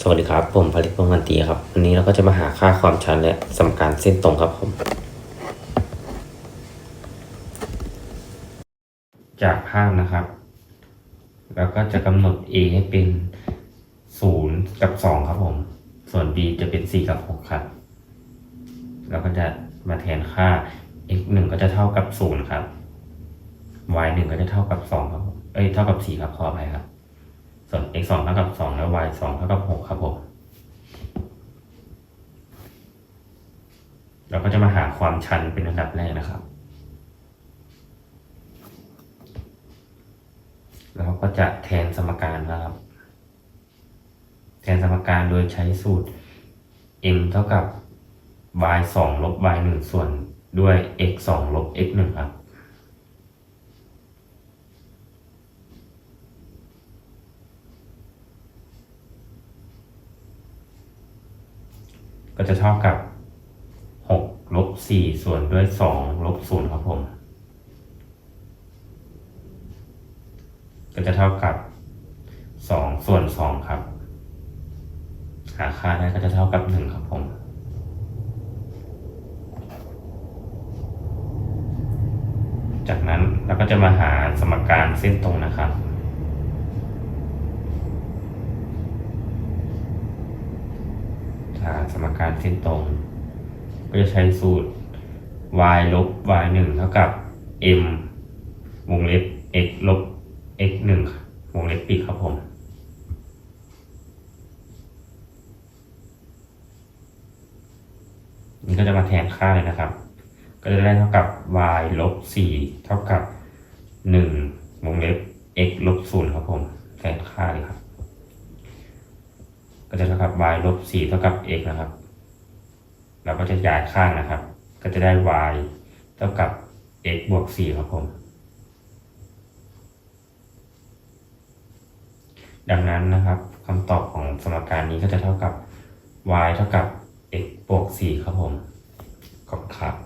สวัสดีครับ ผมผลิตพงศ์พันตีครับ วันนี้เราก็จะมาหาค่าความชันและสมการเส้นตรงครับผม จากภาพนะครับ แล้วก็จะกำหนด a ให้เป็น 0 กับ 2 ครับผม ส่วน b จะเป็น 4 กับ 6 ครับ แล้วก็จะมาแทนค่า x 1ก็จะเท่ากับ 0 ครับ y 1ก็จะเท่ากับ 2 ครับผมเอ้ย เท่ากับ 4 ครับขออภัยครับ ส่วน x 2เท่ากับ 2 แล้ว y 2เท่ากับ 6 ครับผม เราก็จะมาหาความชันเป็นอันดับแรกนะครับแล้วก็จะแทนสมการนะครับ แทนสมการโดยใช้สูตร m เท่ากับ y 2ลบ y 1ส่วนด้วย x 2ลบ x 1ครับ ก็จะเท่ากับ6ลบ4ส่วนด้วย2ลบ0ครับผม ก็จะเท่ากับ 2 ส่วน 2 ครับ หาค่าได้ก็จะเท่ากับ 1 ครับผมจากนั้นเราก็จะมาหาสมการเส้นตรงนะครับ หา สมการเส้นตรง ก็จะใช้สูตร y ลบ y 1เท่ากับ m วงเล็บ x ลบ x 1วงเล็บปิดครับผม นี่ก็จะมาแทนค่าเลยนะครับ ก็จะได้เท่ากับ y ลบ 4 เท่ากับ 1 วงเล็บ x ลบ 0 ครับผม แทนค่าเลยครับ ก็จะเท่ากับ y ลบ4เท่ากับ x นะครับ เราก็จะย้ายข้างนะครับ ก็จะได้ y เท่ากับ x บวก4ครับผม ดังนั้นนะครับคำตอบของสมการนี้ก็จะเท่ากับ y เท่ากับ x บวก4ครับผม ขอบคุณครับ